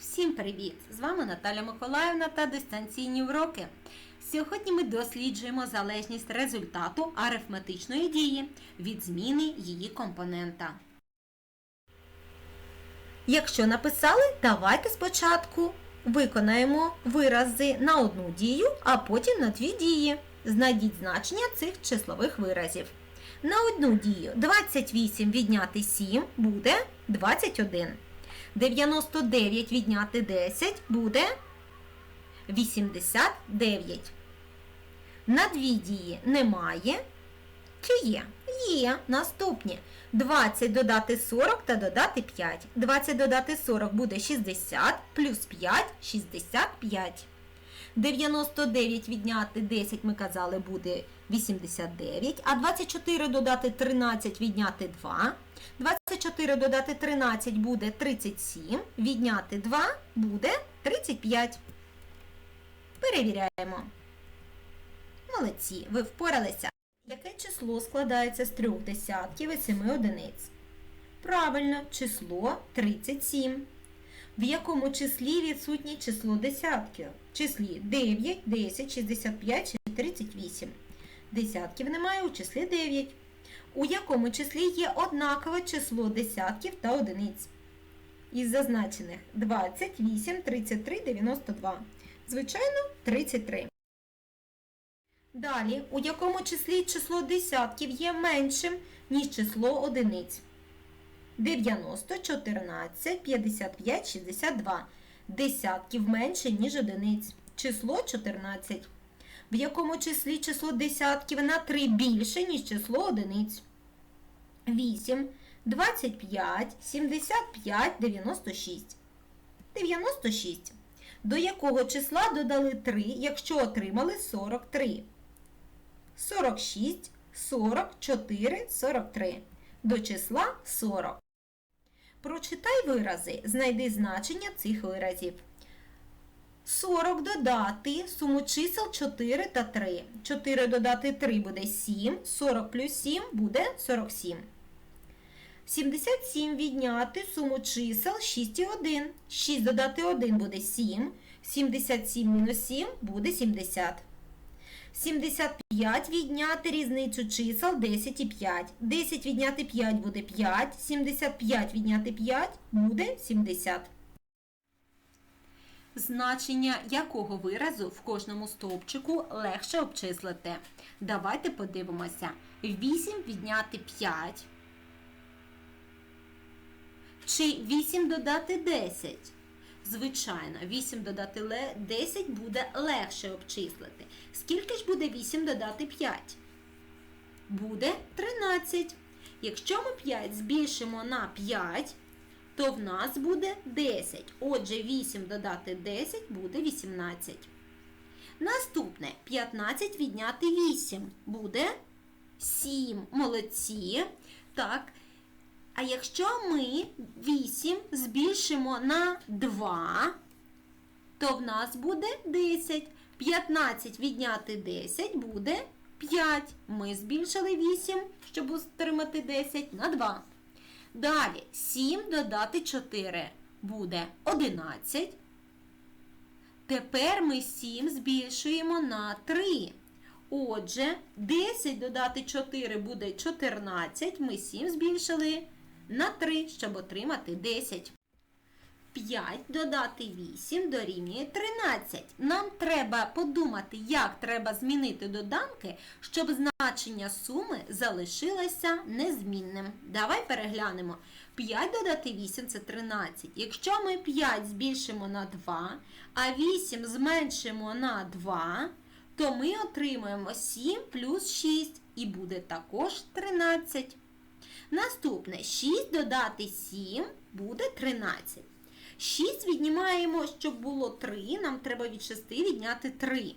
Всім привіт! З вами Наталя Миколаївна та дистанційні уроки. Сьогодні ми досліджуємо залежність результату арифметичної дії від зміни її компонента. Якщо написали, давайте спочатку виконаємо вирази на одну дію, а потім на дві дії. Знайдіть значення цих числових виразів. На одну дію 28 відняти 7 буде 21. 99 відняти 10 буде 89. На дві дії немає. Чи є? Є. Наступні. 20 додати 40 та додати 5. 20 додати 40 буде 60, плюс 5 – 65. 99 відняти 10, ми казали, буде 89, а 24 додати 13 відняти 2. 24 додати 13 буде 37, відняти 2 буде 35. Перевіряємо. Молодці, ви впоралися. Яке число складається з трьох десятків і семи одиниць? Правильно, число 37. В якому числі відсутнє число десятків? Числі 9, 10, 65 чи 38. Десятків немає у числі 9. У якому числі є однакове число десятків та одиниць? Із зазначених 28, 33, 92. Звичайно, 33. Далі, у якому числі число десятків є меншим, ніж число одиниць? 90, 14, 55, 62. Десятків менше, ніж одиниць. Число 14. В якому числі число десятків на 3 більше, ніж число одиниць? 8, 25, 75, 96. 96. До якого числа додали 3, якщо отримали 43? 46, 44, 43. До числа 40. Прочитай вирази, знайди значення цих виразів. 40 додати суму чисел 4 та 3. 4 додати 3 буде 7, 40 плюс 7 буде 47. 77 відняти суму чисел 6 і 1. 6 додати 1 буде 7. 77 мінус 7 буде 70. 75 відняти різницю чисел 10 і 5. 10 відняти 5 буде 5. 75 відняти 5 буде 70. Значення якого виразу в кожному стовпчику легше обчислити? Давайте подивимося. 8 відняти 5. Чи 8 додати 10? Звичайно, 8 додати 10 буде легше обчислити. Скільки ж буде 8 додати 5? Буде 13. Якщо ми 5 збільшимо на 5, то в нас буде 10. Отже, 8 додати 10 буде 18. Наступне 15 відняти 8 буде 7. Молодці. Так. А якщо ми 8 збільшимо на 2, то в нас буде 10. 15 відняти 10 буде 5. Ми збільшили 8, щоб отримати 10 на 2. Далі 7 додати 4 буде 11. Тепер ми 7 збільшуємо на 3. Отже, 10 додати 4 буде 14. Ми 7 збільшили на 3, щоб отримати 10. 5 додати 8 дорівнює 13. Нам треба подумати, як треба змінити доданки, щоб значення суми залишилося незмінним. Давай переглянемо. 5 додати 8 це 13. Якщо ми 5 збільшимо на 2, а 8 зменшимо на 2, то ми отримаємо 7 плюс 6 і буде також 13. Наступне 6 додати 7 буде 13. 6 віднімаємо, щоб було 3. Нам треба від 6 відняти 3.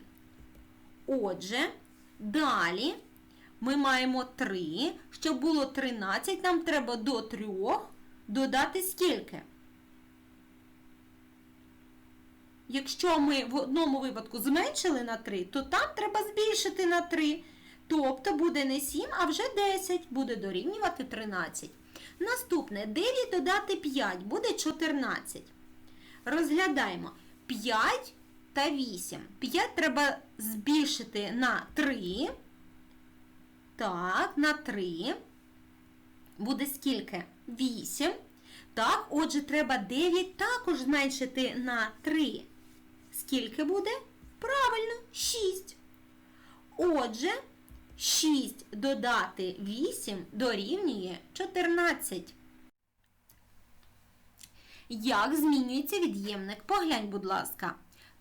Отже, далі ми маємо 3. Щоб було 13, нам треба до 3 додати скільки? Якщо ми в одному випадку зменшили на 3, то там треба збільшити на 3. Тобто буде не 7, а вже 10, буде дорівнювати 13. Наступне 9 додати 5 буде 14. Розглядаємо 5 та 8. 5 треба збільшити на 3. Так, на 3. Буде скільки? 8. Так, отже, треба 9 також зменшити на 3. Скільки буде? Правильно, 6. Отже, 6 додати 8 дорівнює 14. Як змінюється від'ємник? Поглянь, будь ласка.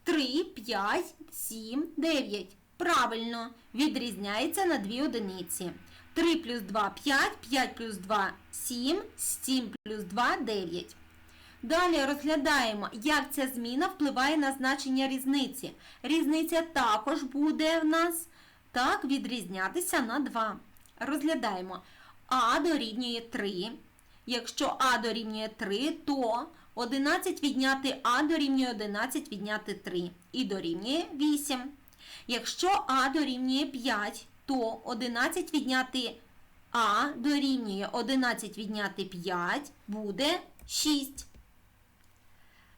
3, 5, 7, 9. Правильно, відрізняється на 2 одиниці. 3 плюс 2 5, 5 плюс 2 7, 7 плюс 2 9. Далі розглядаємо, як ця зміна впливає на значення різниці. Різниця також буде в нас так, відрізнятися на 2. Розглядаємо. А дорівнює 3. Якщо А дорівнює 3, то 11 відняти А дорівнює 11 відняти 3 і дорівнює 8. Якщо А дорівнює 5, то 11 відняти А дорівнює 11 відняти 5 буде 6.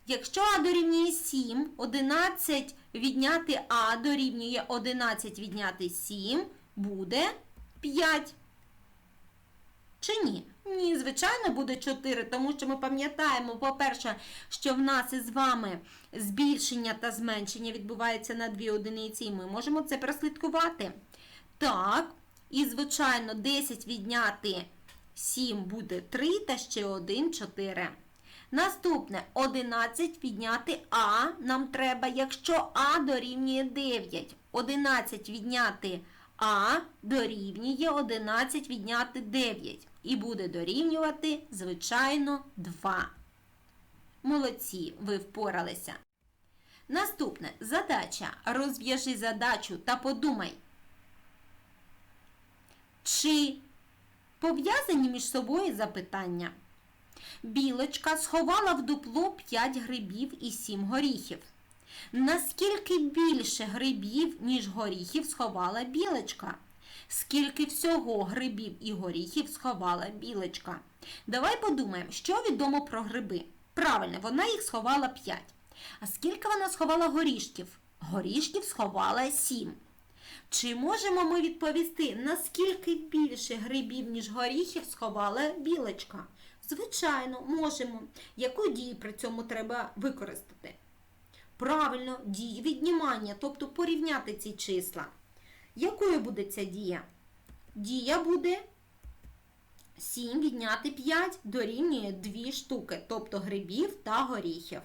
Якщо А дорівнює 7, 11 відняти А дорівнює 11 відняти 7 буде 5. Чи ні? Ні, звичайно, буде 4, тому що ми пам'ятаємо, по-перше, що в нас із вами збільшення та зменшення відбувається на 2 одиниці, і ми можемо це прослідкувати. Так, і, звичайно, 10 відняти 7 буде 3 та ще 1 4. Наступне 11 відняти А нам треба, якщо А дорівнює 9. 11 відняти А дорівнює 11 відняти 9. І буде дорівнювати, звичайно, 2. Молодці, ви впоралися. Наступне задача. Розв'яжи задачу та подумай. Чи пов'язані між собою запитання? Білочка сховала в дупло 5 грибів і 7 горіхів. Наскільки більше грибів, ніж горіхів, сховала білочка? Скільки всього грибів і горіхів сховала білочка? Давай подумаємо, що відомо про гриби. Правильно, вона їх сховала 5. А скільки вона сховала горішків? Горішків сховала 7. Чи можемо ми відповісти, наскільки більше грибів, ніж горіхів, сховала білочка? Звичайно, можемо. Яку дію при цьому треба використати? Правильно, дію віднімання, тобто порівняти ці числа. Якою буде ця дія? Дія буде 7 відняти 5 дорівнює 2 штуки, тобто грибів та горіхів.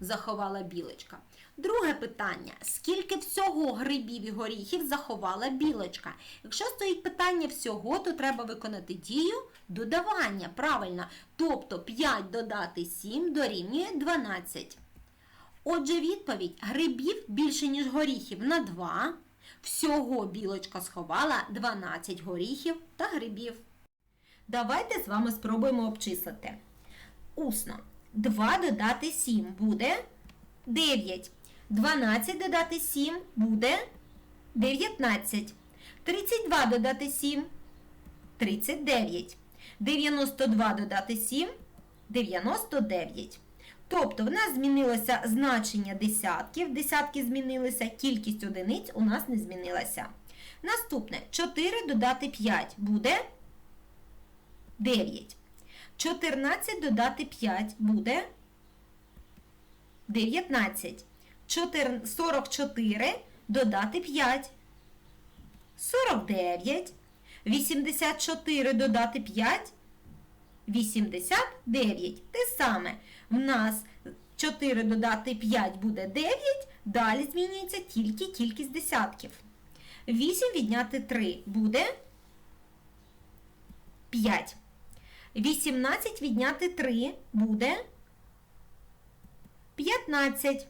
Заховала білочка. Друге питання: скільки всього грибів і горіхів заховала білочка? Якщо стоїть питання всього, то треба виконати дію додавання. Правильно. Тобто 5 додати 7 дорівнює 12. Отже, відповідь: грибів більше, ніж горіхів на 2. Всього білочка сховала 12 горіхів та грибів. Давайте з вами спробуємо обчислити. Усно. 2 додати 7 буде 9. 12 додати 7 буде 19. 32 додати 7 39. 92 додати 7 99. Тобто в нас змінилося значення десятків, десятки змінилися, кількість одиниць у нас не змінилася. Наступне 4 додати 5 буде 9. 14 додати 5 буде 19. 44 додати 5. 49. 84 додати 5. 89. Те саме. В нас 4 додати 5 буде 9. Далі змінюється тільки кількість десятків. 8 відняти 3 буде 5. 18 відняти 3 буде 15.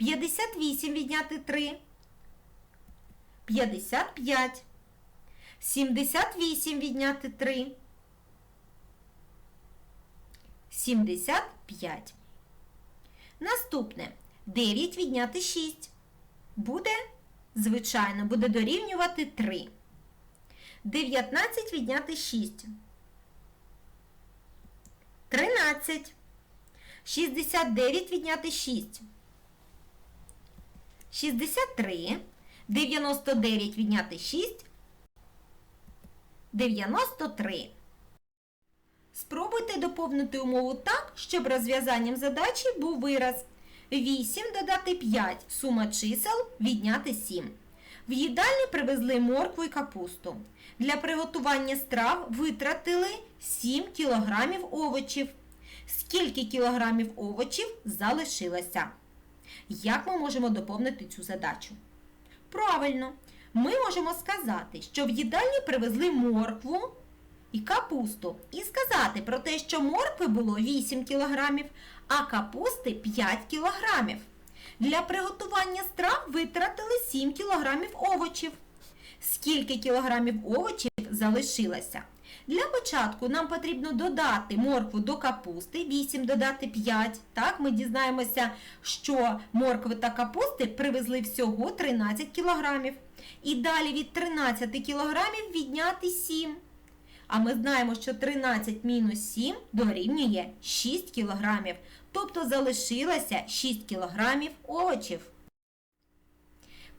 58 відняти 3. 55. 78 відняти 3. 75. Наступне 9 відняти 6. Буде, звичайно, буде дорівнювати 3. 19 відняти 6. 13. 69 відняти 6. 63. 99 відняти 6. 93. Спробуйте доповнити умову так, щоб розв'язанням задачі був вираз 8 додати 5, сума чисел відняти 7. В їдальні привезли моркву і капусту. Для приготування страв витратили 7 кілограмів овочів. Скільки кілограмів овочів залишилося? Як ми можемо доповнити цю задачу? Правильно, ми можемо сказати, що в їдальні привезли моркву і капусту. І сказати про те, що моркви було 8 кілограмів, а капусти 5 кілограмів. Для приготування страв витратили 7 кілограмів овочів. Скільки кілограмів овочів залишилося? Для початку нам потрібно додати моркву до капусти, 8 додати 5. Так, ми дізнаємося, що моркви та капусти привезли всього 13 кілограмів. І далі від 13 кілограмів відняти 7. А ми знаємо, що 13 мінус 7 дорівнює 6 кілограмів. Тобто залишилося 6 кілограмів овочів.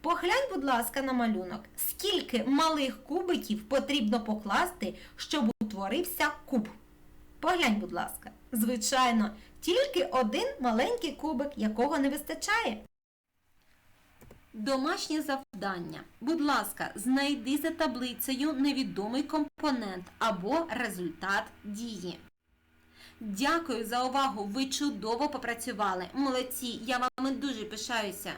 Поглянь, будь ласка, на малюнок. Скільки малих кубиків потрібно покласти, щоб утворився куб? Поглянь, будь ласка. Звичайно, тільки один маленький кубик, якого не вистачає. Домашнє завдання. Будь ласка, знайди за таблицею невідомий компонент або результат дії. Дякую за увагу. Ви чудово попрацювали. Молодці, я вами дуже пишаюся.